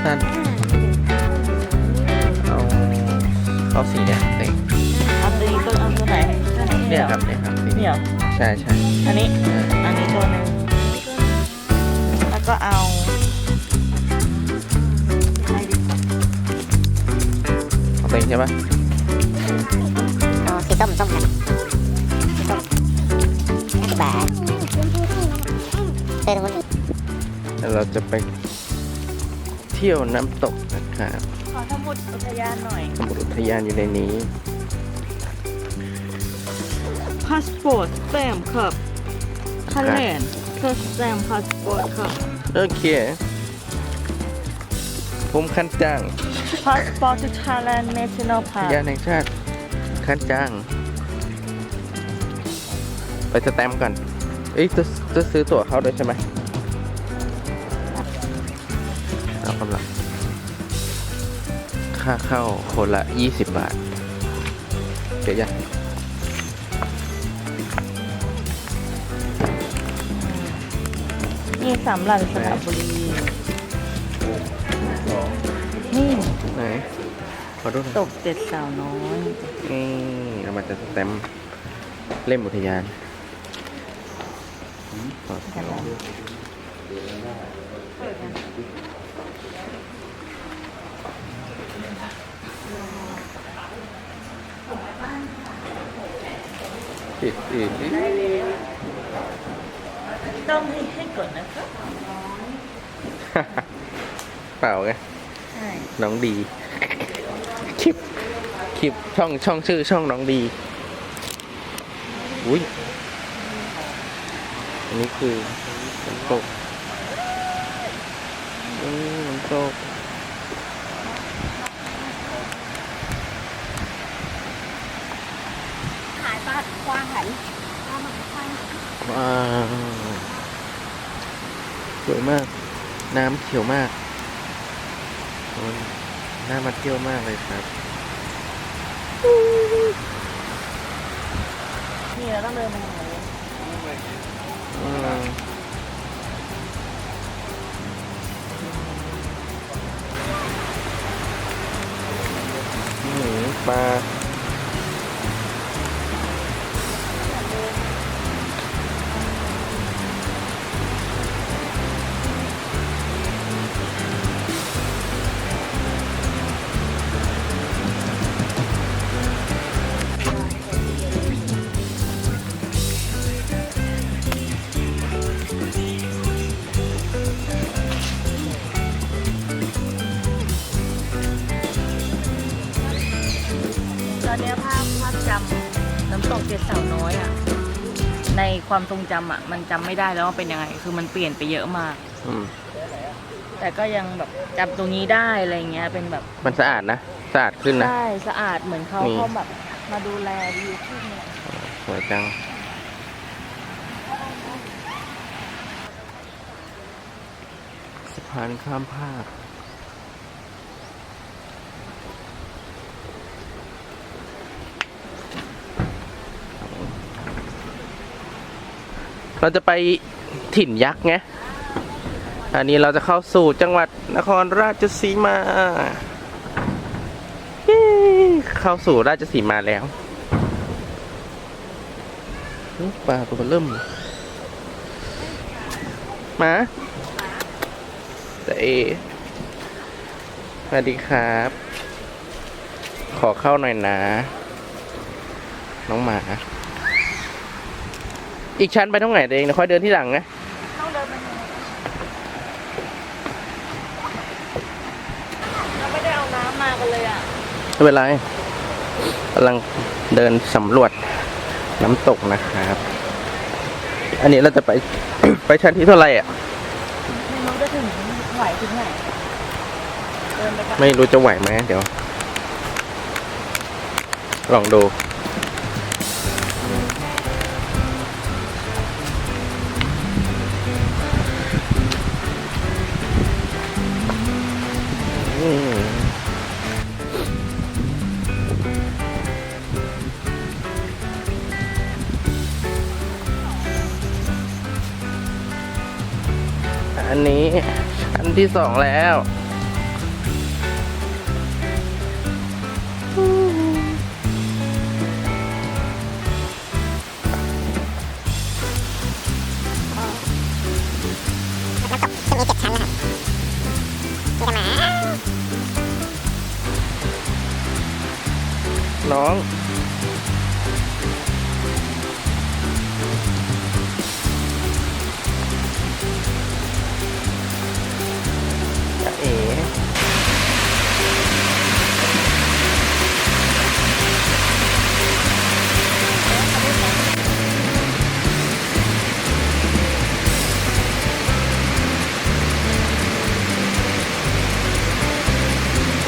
ผมชอบสั้นเอาเอาสีเนี่ยเต็งเอาตัวนี้ตัวเอาตัวไหนตัวไหนเนี่ยครับเนี่ยครับสีเนี่ยเหรอใช่ใช่อันนี้อันนี้ตัวหนึงแล้วก็เอาเอาเต็งใช่ปะอ๋อาสีส้มส้มกันสีส้มแบดเต้นมันแล้วเราจะไป เที่ยวน้ำตกนะครับขอสมุดอุทยานหน่อย สมุดอุทยานอยู่ในนี้ พาสปอร์ตสแตมป์ครับคะแนนเธอสแตมป์พาสปอร์ตครับโอเค ผมคันจ้าง พาสปอร์ตทูไทยแลนด์เนชั่นแนลพาร์ยานแห่งชาติคันจ้าง ไปสแตมป์ก่อนเอ้ยจะจะซื้อตั๋วเข้าด้วยใช่ไหม กำลัง ค่าเข้าคนละ 20 บาทเดี๋ยวยังนี่สามหลันสระบุรี นี่ไหนขอดูหน่อยตกเจ็ดสาวน้อย นี่เอามาจะสแตมป์เล่มอุทยานขอกันแล้วปิด ต้องให้ให้กดนะครับเปล่าไงใช่น้องดีคลิปคลิปช่องช่องชื่อช่องน้องดี อุ้ยอันนี้คือน้ำตกอืมน้ำตก หายปลาควางหัน ว้าวสวยมาก น้ำเขียวมากโอ้ยน่ามาเที่ยวมากเลยครับนี่เราต้องเดินไปทางไหน อนเนี้ยภาพภาพจำน้ำตกเจ็ดสาวน้อยอะในความทรงจำอะมันจำไม่ได้แล้วว่าเป็นยังไง คือมันเปลี่ยนไปเยอะมาก อืมแต่ก็ยังแบบจำตรงนี้ได้อะไรเงี้ย เป็นแบบมันสะอาดนะสะอาดขึ้นนะ ใช่สะอาดเหมือนเขานี่ เขาแบบมาดูแลดีขึ้นเนี่ยสวยจังสะพานข้ามภาค เราจะไปถิ่นยักษ์ไง อันนี้เราจะเข้าสู่จังหวัดนครราชสีมา เข้าสู่ราชสีมาแล้วปลาตัวเริ่ม มาแต่เอสวัสดีครับ ขอเข้าหน่อยนะ น้องหมา อีกชั้นไปตรงไหนตัวเองเดี๋ยวค่อยเดินที่หลังนะ ต้องเดินไปไหนเราไม่ได้เอาน้ำมากันเลยอะไม่เป็นไรกำลังเดินสำรวจน้ำตกนะครับ อันนี้เราจะไป ไปชั้นที่เท่าไหร่อะ ไม่รู้จะถึงไหวถึงไหนเดินไปกันไม่รู้จะไหวไหมเดี๋ยว ลองดู ที่สองแล้ว น้ำต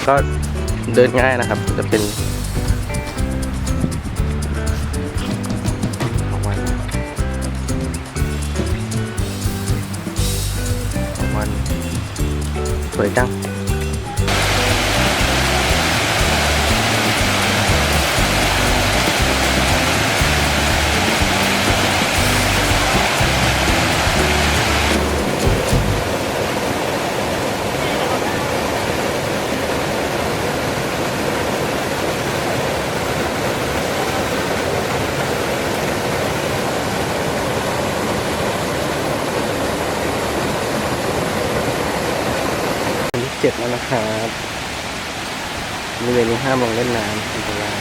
ก็เดินง่ายนะครับ จะเป็นของวันของวันสวยจัง เจ็ดแล้วนะครับบริเวณนี้ห้ามลงเล่นน้ำอันตราย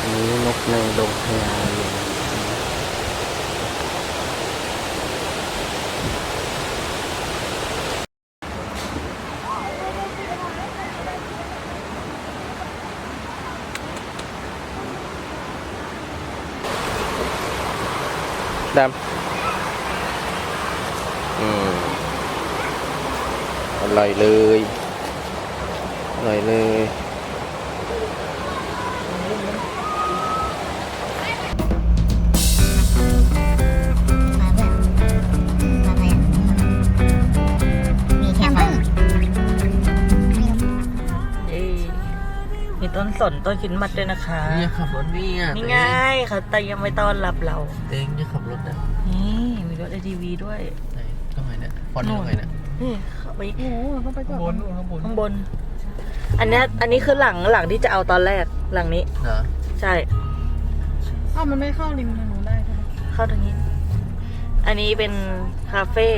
อันนี้นกในโรงพยาบาลดำอืม อร่อยเลยอร่อยเลยมีแค่ฟังเอ้มีต้นสนต้นขินมัดด้วยนะคะนี่ขับรถนี่อะนี่ไงเขาแต่ยังไม่ต้อนรับเรา เต็งจะขับรถอะนี่มีรถ ATV ด้วยไหนตรงไหนเนี่ยฟอนต์ตรงไหนเนี่ย นี่เข้าไปโอ้โหเข้าไปก่อนบนข้างบนข้างบน อันเนี้ยอันนี้คือหลังหลังที่จะเอาตอนแรกหลังนี้ เหรอใช่ อ้าวมันไม่เข้าริมถนนได้ใช่ไหมเข้าทางนี้ อันนี้เป็นคาเฟ่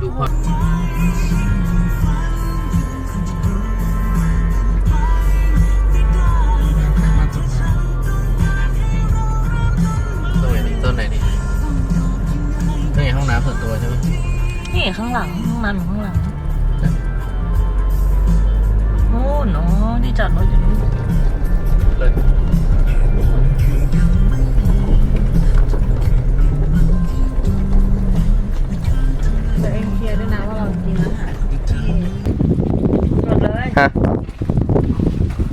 ดูความตัวไหนนี่ต้นไหนนี่นี่ห้องน้ำส่วนตัวใช่ไหม นี่ข้างหลังห้องน้ำอยู่ข้างหลังโอ้เนาะที่จอดรถอยู่นู้นเลยแต่เองเคลียร์ด้วยนะว่าเรากินอาหารที่หมดเลย ฮะ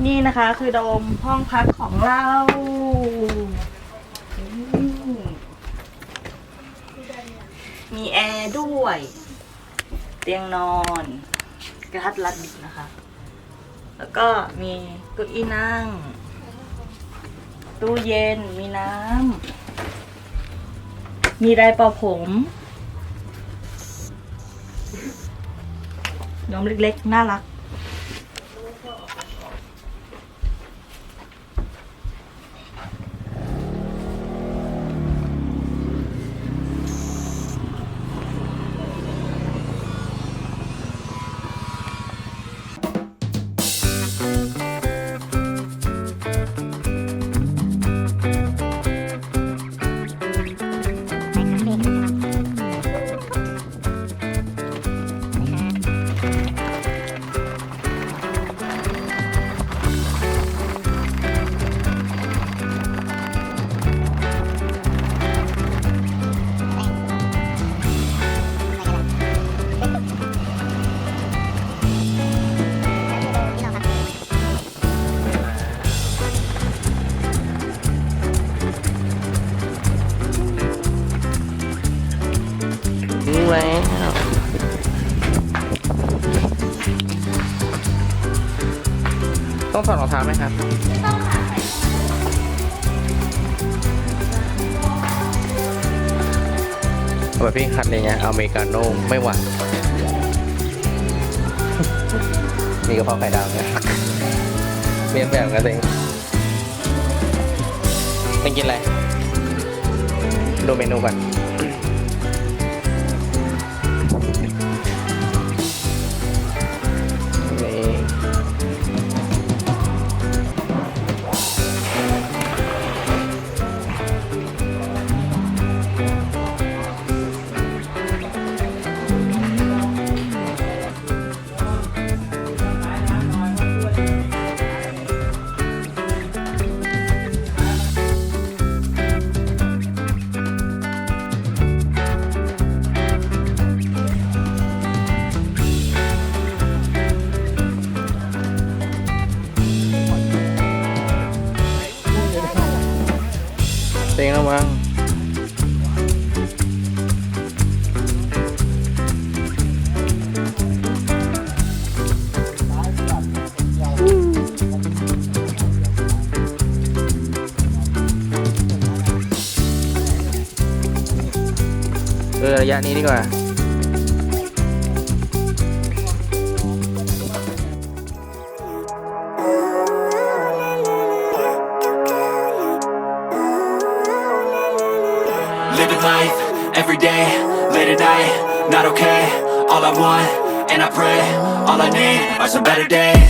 นี่นะคะ คือโดมห้องพักของเรา มีแอร์ด้วย เตียงนอนกระทัดรัดดินะคะ แล้วก็มีเก้าอี้นั่ง ตู้เย็นมีน้ำ มีไดร์เป่าผมน้องเล็กๆ น่ารัก ต้องถอดรองเท้าไหมครับเอาแบบพี่คัดเลยไงเอาอเมริกาโน่ไม่หวานมีกระเพราไข่ดาวเนี่ยเรียนแบบกันเองเป็นกินอะไร ดูเมนูก่อน ระยะนี้ดีกว่า Living life every day, late at night, not okay. All I want, and I pray, all I need are some better days.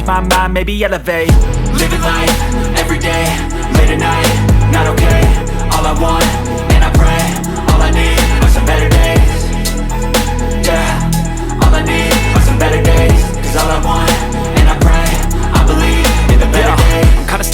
my mind, maybe elevate. Living life every day, late at night, not okay. All I want, and I pray, all I need are some better days. Yeah, all I need are some better days. Cause all I want, and I pray, I believe in the better days.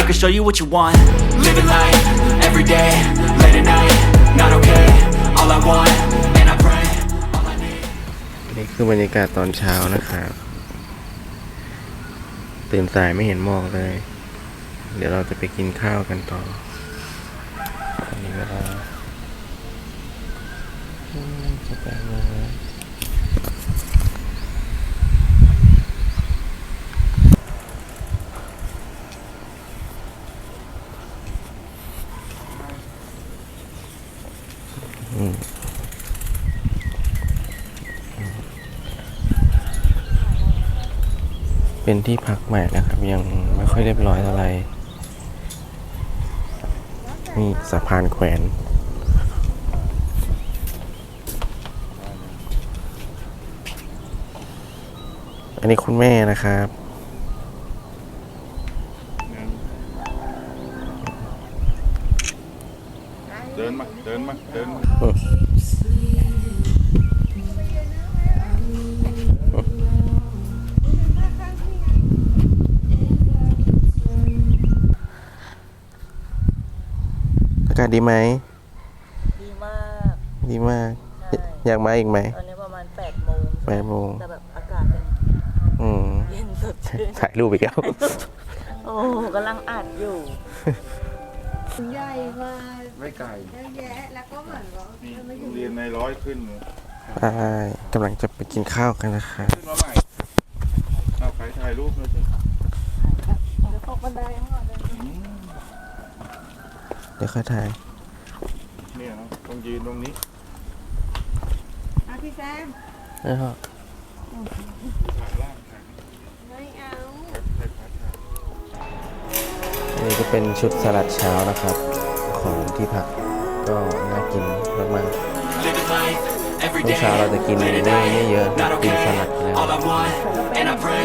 it can show you what you want. Living life every day, late at night, not okay. All I want, and I pray. All I need. นี่คือบรรยากาศตอนเช้านะครับ ตื่นสายไม่เห็นหมอกเลย เดี๋ยวเราจะไปกินข้าวกันต่อตอนนี้เวลาอืมจะแปดโมง เป็นที่พักใหม่นะครับ ยังไม่ค่อยเรียบร้อยเท่าไรนี่สะพานแขวนอันนี้คุณแม่นะครับ เดินมา เดินมา เดินมาากาศดีไหม ดีมากดีมาก ใช่อยากมาอีกไหมตอนนี้ประมาณ8โมงแปดโมงแต่แบบอากาศเป็นอืม เย็นสดชื่นถ่ายรูปอีกแล้ว โอ้กำลังอัดอยู่ ใหญ่มากไม่ไกลเยอะแยะแล้วก็เหมือนว่านี่โรงเรียนในร้อยขึ้นใช่กำลังจะไปกินข้าวกันนะครับขึ้นมาใหม่เอาใครถ่ายรูปเลยสิจะตกบันไดข้างหลังเลย เดี๋ยวค่อยถ่าย เนี่ยนะต้องยืนตรงนี้อะพี่แซมแล้วก็ถ่ายล่างถ่ายไม่เอาถ่ายถ่ายถ่ายอันนี้จะเป็นชุดสลัดเช้านะครับ ของที่พักก็น่ากินมากๆ Living life every มื้อ day. เช้าเราจะกิน Late ไม่ at night, ไม่เยอะ not กิน okay. สลัดแล้ว All I want, and I pray,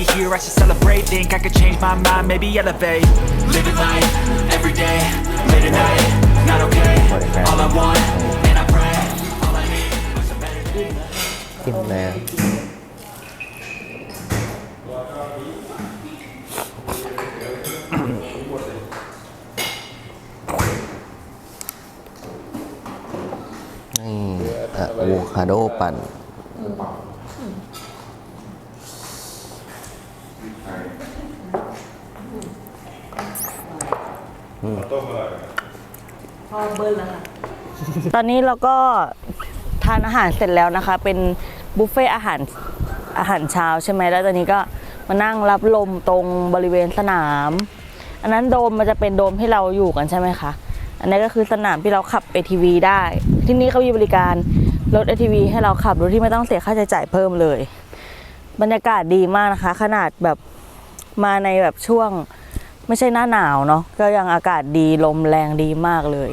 hear, I should celebrate. Think I could change my mind, maybe elevate. Living life every day, late at night, not okay. All I want, and I pray, all I need are some better days. กินแล้ว นี่อะโวคาโดปั่น พอเบิร์นแล้วค่ะ ตอนนี้เราก็ทานอาหารเสร็จแล้วนะคะ เป็นบุฟเฟ่อาหารอาหารเช้าใช่ไหมแล้วตอนนี้ก็มานั่งรับลมตรงบริเวณสนาม อันนั้นโดมมันจะเป็นโดมที่เราอยู่กันใช่ไหมคะ อันนี้ก็คือสนามที่เราขับ ATV ได้ ที่นี่เขามีบริการรถ ATV ให้เราขับโดยที่ไม่ต้องเสียค่าใช้จ่ายเพิ่มเลย บรรยากาศดีมากนะคะ ขนาดแบบมาในแบบช่วง ไม่ใช่หน้าหนาวเนาะก็ยังอากาศดีลมแรงดีมากเลย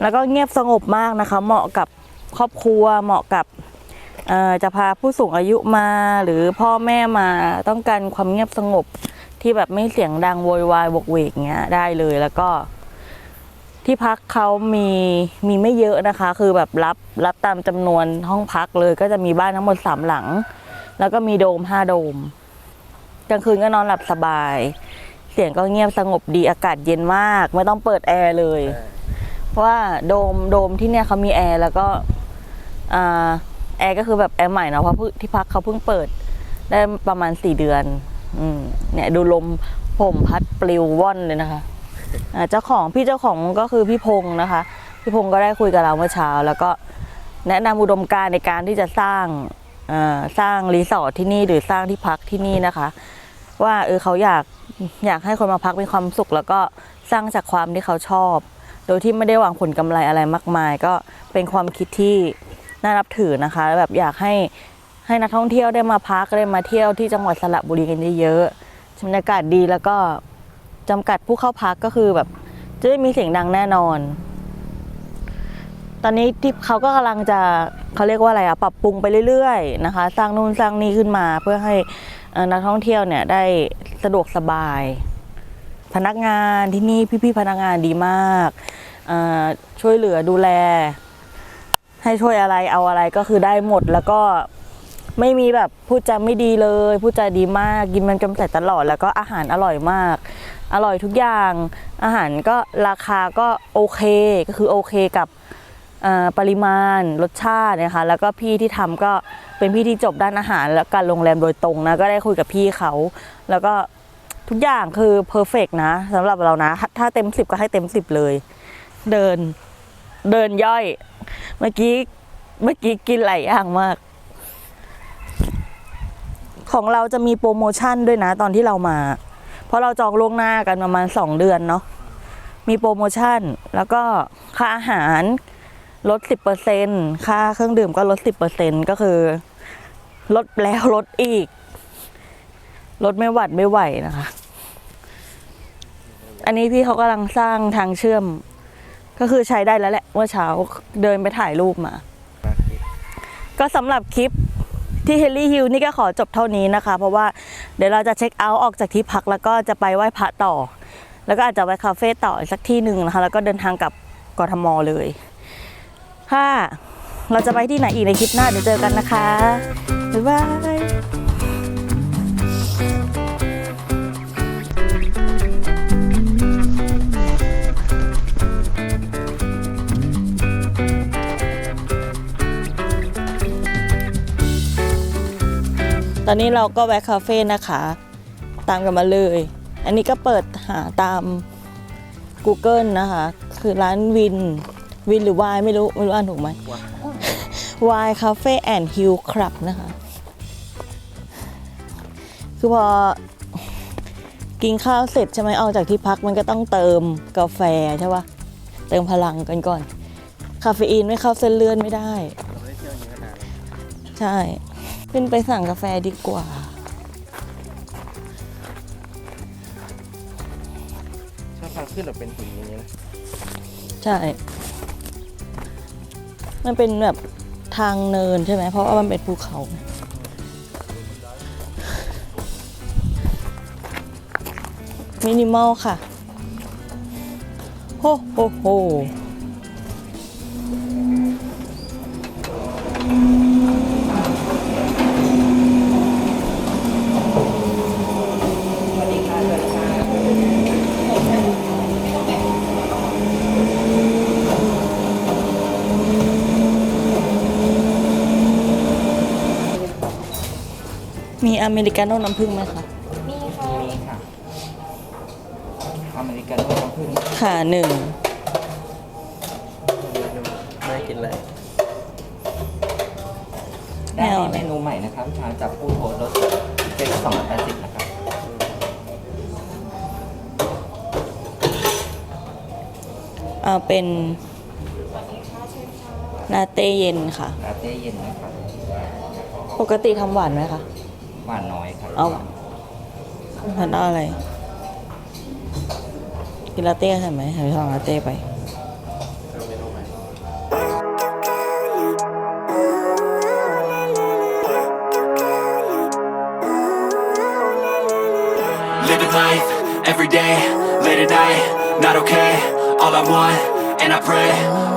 แล้วก็เงียบสงบมากนะคะ เหมาะกับครอบครัวเหมาะกับจะพาผู้สูงอายุมาหรือพ่อแม่มาต้องการความเงียบสงบที่แบบไม่เสียงดังโวยวายบกเวกเงี้ยได้เลยแล้วก็ ที่พักเขามีมีไม่เยอะนะคะ คือแบบรับรับตามจำนวนห้องพักเลย ก็จะมีบ้านทั้งหมดสามหลัง แล้วก็มีโดมห้าโดมกลางคืนก็นอนหลับสบาย สียงก็เงียบสงบดีอากาศเย็นมาก ไม่ต้องเปิดแอร์เลย เพราะว่าโดมโดมที่เนี่ยเขามีแอร์แล้วก็อ่าแอร์ก็คือแบบแอร์ใหม่เนาะเพราะเพิ่งที่พักเขาเพิ่งเปิด ได้ประมาณสี่เดือนอืมเนี่ยดูลมผมพัดปลิวว่อนเลยนะคะอ่าเจ้าของพี่เจ้าของก็คือพี่พงษ์นะคะ พี่พงษ์ก็ได้คุยกับเราเมื่อเช้า แล้วก็แนะนำอุดมการณ์ในการที่จะสร้างเอ่อสร้างรีสอร์ทที่นี่หรือสร้างที่พักที่นี่นะคะ ว่าเออเขาอยาก อยากให้คนมาพักมีความสุข แล้วก็สร้างจากความที่เขาชอบ โดยที่ไม่ได้หวังผลกำไรอะไรมากมาย ก็เป็นความคิดที่น่านับถือนะคะแแบบอยากให้ให้นักท่องเที่ยวได้มาพักได้มาเที่ยวที่จังหวัดสระบุรีกันเยอะๆบรรยากาศดีแล้วก็จำกัดผู้เข้าพักก็คือแบบจะไม่มีเสียงดังแน่นอน ตอนนี้ที่เขาก็กำลังจะเขาเรียกว่าอะไรอะปรับปรุงไปเรื่อยๆนะคะ สร้างนู่นสร้างนี่ขึ้นมาเพื่อให้ นักท่องเที่ยวเนี่ยได้สะดวกสบาย พนักงานที่นี่พี่ๆพนักงานดีมากช่วยเหลือดูแล ให้ช่วยอะไรเอาอะไรก็คือได้หมดแล้วก็ไม่มีแบบพูดจาไม่ดีเลยพูดจาดีมากกินมันจำใส่ตลอดแล้วก็อาหารอร่อยมาก อร่อยทุกอย่าง อาหารก็ราคาก็โอเคก็คือโอเคกับ ปริมาณรสชาตินะคะแล้วก็พี่ที่ทำก็เป็นพี่ที่จบด้านอาหาร และการโรงแรมโดยตรงนะก็ได้คุยกับพี่เขาแล้วก็ทุกอย่างคือเพอร์เฟกนะสำหรับเรานะ ถ้าเต็มสิบก็ให้เต็มสิบเลย เดินเดินย่อย เมื่อกี้เมื่อกี้กินหลายอย่างมาก ของเราจะมีโปรโมชั่นด้วยนะตอนที่เรามา เพราะเราจองล่วงหน้ากันประมาณสองเดือนเนาะมีโปรโมชั่นแล้วก็ค่าอาหาร ลดสิบเปอร์เซ็นค่าเครื่องดื่มก็ลดสิบเปอร์เซ็นก็คือ ลดแล้วลดอีก ลดไม่หวัดไม่ไหวนะคะ อันนี้พี่เขากำลังสร้างทางเชื่อม ก็คือใช้ได้แล้วแหละเมื่อเช้าเดินไปถ่ายรูปมา ก็สำหรับคลิปที่เฮลลี่ฮิลนี่ก็ขอจบเท่านี้นะคะ เพราะว่าเดี๋ยวเราจะเช็คเอาท์ออกจากที่พักแล้วก็จะไปไหว้พระต่อ แล้วก็อาจจะไปคาเฟ่ต่ออีกสักที่หนึ่งนะคะ แล้วก็เดินทางกลับกทมเลย ถ้าเราจะไปที่ไหนอีกในคลิปหน้าเดี๋ยวเจอกันนะคะ บ๊ายบายตอนนี้เราก็แวะคาเฟ่นะคะ ตามกันมาเลย อันนี้ก็เปิดหาตาม Google นะคะ คือร้านวิน วินหรือวายไม่รู้ไม่รู้อ่านถูกไหม Y Cafe and Hill Club นะคะ คือพอกินข้าวเสร็จใช่ไหมออกจากที่พักมันก็ต้องเติมกาแฟใช่ปะเติมพลังกันก่อน คาเฟอีนไม่เข้าเส้นเลือดไม่ได้เราได้เที่ยวเยอะนานใช่ ขึ้นไปสั่งกาแฟดีกว่า ชอบทางขึ้นแบบเป็นหินอย่างนี้นะ ใช่ มันเป็นแบบทางเนินใช่ไหมเพราะว่ามันเป็นภูเขามินิมอลค่ะ โฮโฮโฮ มี อเมริกาโน่น้ำผึ้งไหมคะ มีค่ะอเมริกาโน่น้ำผึ้งค่ะหนึ่งไม่กินเลยไม่เอาอะไรเมนูใหม่นะครับชาจับผู้โทษรสเป็นสองร้อยแปดสิบนะครับเอาเป็นลาเต้เย็นค่ะลาเต้เย็นนะครับ ปกติทำหวานไหมคะห วานน้อยครับเอาหวานเอาอะไร กินลาเต้ใช่ไหมหรือทำลาเต้ไป Living life every day, late at night, not okay. All I want, and I pray,